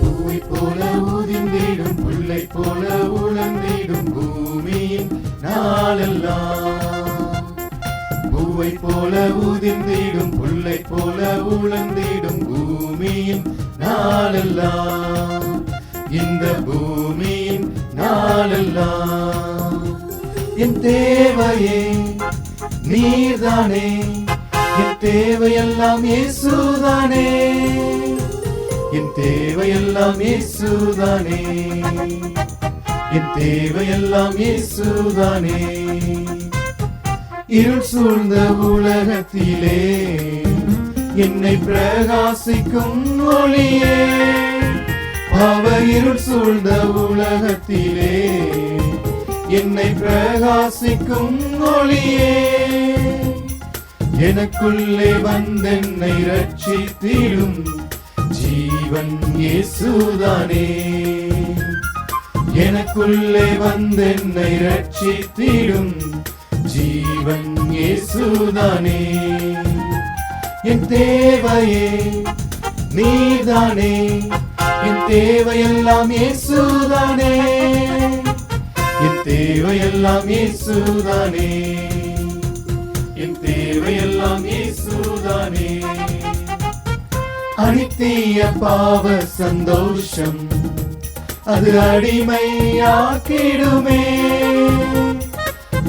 பூவை போல உழந்திடும் பூமியின் நாளெல்லாம். பூவை போல ஊதிந்திடும் புல்லை போல உழந்திடும் பூமியின் நாளெல்லாம். இந்த பூமியின் நாளெல்லாம். என் தேவையே நீர்தானே. என் தேவையெல்லாம் இயேசுதானே. என் தேவையெல்லாம் இயேசுதானே. என் தேவையெல்லாம் இயேசுதானே. இருள் சூழ்ந்த உலகத்திலே என்னை பிரகாசிக்கும் ஒளியே. பாவ இருள் சூழ்ந்த உலகத்திலே என்னை பிரகாசிக்கும் ஒளியே. எனக்குள்ளே வந்தென்னை ரட்சித்திடும் ஜீவன் இயேசுதானே. எனக்குள்ளே வந்தென்னை ரட்சித்திடும் ஜீவன் இயேசுதானே. என் தேவையே நீதானே. என் தேவையெல்லாம் இயேசுதானே. என் தேவையெல்லாம் இயேசுதானே. என் தேவையெல்லாம் இயேசுதானே. அனித்திய பாவ சந்தோஷம் அது அடிமையாக்கிடுமே.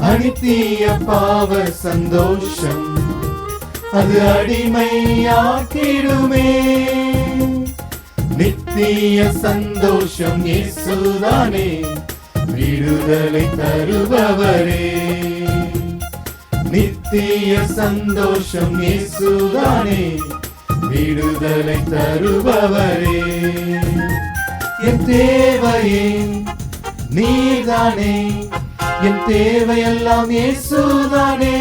அனித்திய பாவ சந்தோஷம் அது அடிமையாக்கிடுமே. நித்திய சந்தோஷம் இயேசுதானே விடுதலை தருபவரே. நித்திய சந்தோஷம் இயேசுதானே விடுதலை தருபவரே. என் தேவையே நீதானே என் தேவையெல்லாம் இயேசுதானே.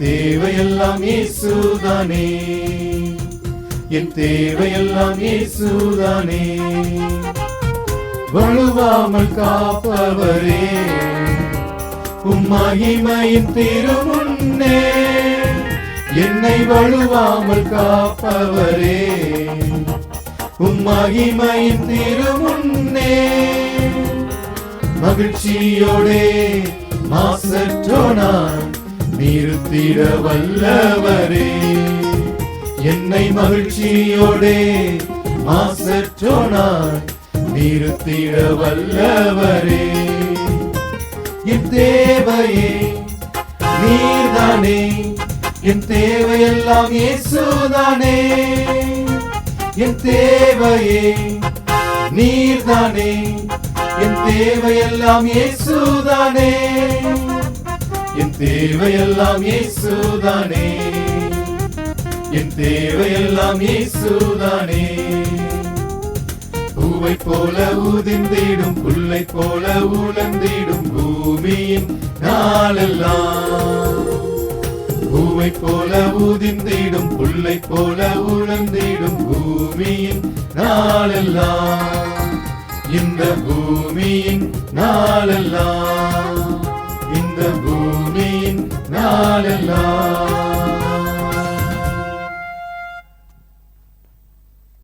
தேவையெல்லாம் இயேசுதானே. என் தேவையெல்லாம் இயேசுதானே. வழுவாமல் காப்பவரே. உம்மகிமையின் திருமுன்னே. என்னை வழுவாமல் காப்பவரே. உம்மகிமையின் திருமுன்னே. மகிழ்ச்சியோடே மாசற்றோனான் நிறுத்திட வல்லவரே. என்னை மகிழ்ச்சியோடே மாசற்றோனாய் நிறுத்திட வல்லவரே. என் தேவையே நீர்தானே என் தேவையெல்லாம் இயேசுதானே. என் தேவையே நீர்தானே என் தேவையெல்லாம் இயேசுதானே. தேவையெல்லாம் இயேசுதானே. என் தேவையெல்லாம் இயேசுதானே. பூவை போல ஊதிந்திடும் புல்லை போல உழந்திடும் பூமியின் நாளெல்லாம். பூவை போல ஊதிந்திடும் புல்லை போல உழந்திடும் பூமியின் நாளெல்லாம். இந்த பூமியின் நாளெல்லாம். நாளெல்லாம்